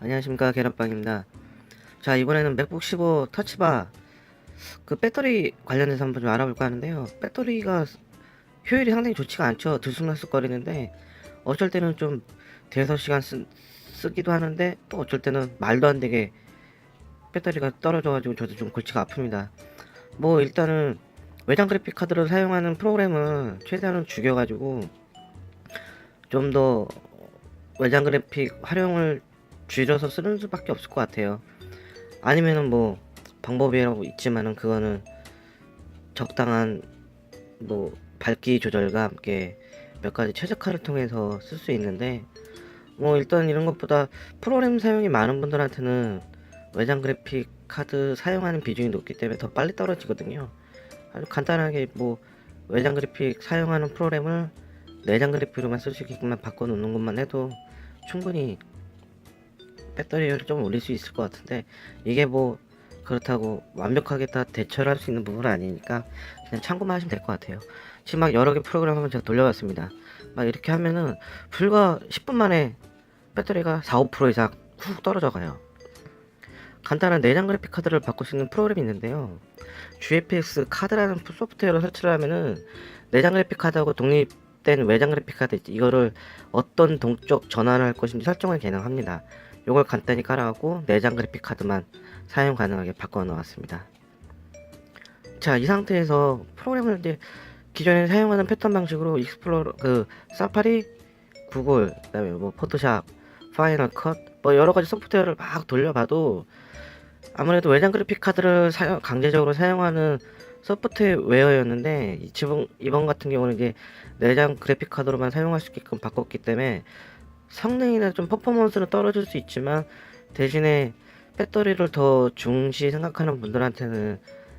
안녕하십니까 계란빵입니다. 자 이번에는 맥북 15 터치바. 그 배터리 관련해서 한번 좀 알아볼까 하는데요. 배터리가 효율이 상당히 좋지가 않죠. 들쑥날쑥거리는데 어쩔 때는 좀 대여섯 시간 쓰, 쓰기도 하는데 또 어쩔 때는 말도 안 되게 배터리가 떨어져 가지고 저도 좀 골치가 아픕니다. 뭐 일단은 외장 그래픽 카드를 사용하는 프로그램은 최대한 죽여 가지고 좀 더 외장 그래픽 활용을 줄여서 쓰는 수밖에 없을 것 같아요. 아니면은 뭐 방법이라고 있지만은 그거는 적당한 뭐 밝기 조절과 함께 몇 가지 최적화를 통해서 쓸 수 있는데 뭐 일단 이런 것보다 프로그램 사용이 많은 분들한테는 외장 그래픽 카드 사용하는 비중이 높기 때문에 더 빨리 떨어지거든요. 아주 간단하게 뭐 외장 그래픽 사용하는 프로그램을 내장 그래픽으로만 쓸 수 있게만 바꿔놓는 것만 해도 충분히 배터리를 좀 올릴 수 있을 것 같은데 이게 뭐 그렇다고 완벽하게 다 대처를 할 수 있는 부분은 아니니까 그냥 참고만 하시면 될 것 같아요. 지금 막 여러 개 프로그램 한번 제가 돌려봤습니다. 막 이렇게 하면은 불과 10분 만에 배터리가 4, 5% 이상 훅 떨어져 가요. 간단한 내장 그래픽 카드를 바꿀 수 있는 프로그램이 있는데요. GFX 카드라는 소프트웨어로 설치를 하면은 내장 그래픽 카드하고 독립 된 외장 그래픽 카드 이거를 어떤 동적 전환을 할 것인지 설정을 가능합니다. 요걸 간단히 깔아갖고 내장 그래픽 카드만 사용 가능하게 바꿔 놓았습니다. 자, 이 상태에서 프로그램을 이제 기존에 사용하는 패턴 방식으로 익스플로러 그 사파리, 구글, 그다음에 뭐 포토샵, 파이널 컷, 뭐 여러 가지 소프트웨어를 막 돌려봐도 아무래도 외장 그래픽 카드를 사용, 강제적으로 사용하는 소프트웨어였는데 이 지금 이번 같은 경우는 이제 내장 그래픽 카드로만 사용할 수 있게끔 바꿨기 때문에 성능이나 좀 퍼포먼스는 떨어질 수 있지만 대신에 배터리를 더 중시 생각하는 분들한테는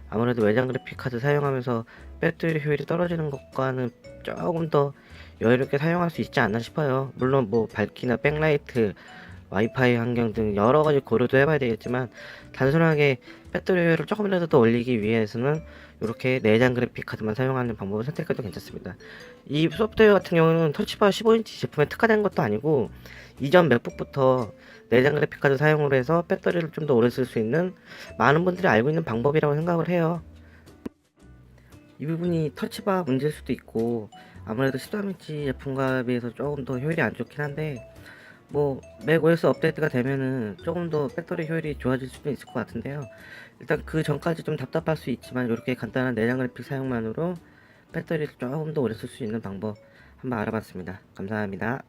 아무래도 외장 그래픽 카드 사용하면서 배터리 효율이 떨어지는 것과는 조금 더 여유롭게 사용할 수 있지 않나 싶어요. 물론 뭐 밝기나 백라이트, 와이파이 환경 등 여러 가지 고려도 해봐야 되겠지만 단순하게 배터리 효율을 조금이라도 더 올리기 위해서는 이렇게 내장 그래픽 카드만 사용하는 방법을 선택해도 괜찮습니다. 이 소프트웨어 같은 경우는 터치바 15인치 제품에 특화된 것도 아니고 이전 맥북부터 내장 그래픽 카드 사용을 해서 배터리를 좀 더 오래 쓸 수 있는 많은 분들이 알고 있는 방법이라고 생각을 해요. 이 부분이 터치바 문제일 수도 있고 아무래도 13인치 제품과 비해서 조금 더 효율이 안 좋긴 한데 뭐 맥OS 업데이트가 되면은 조금 더 배터리 효율이 좋아질 수도 있을 것 같은데요. 일단 그 전까지 좀 답답할 수 있지만 이렇게 간단한 내장 그래픽 사용만으로 배터리를 조금 더 오래 쓸 수 있는 방법 한번 알아봤습니다. 감사합니다.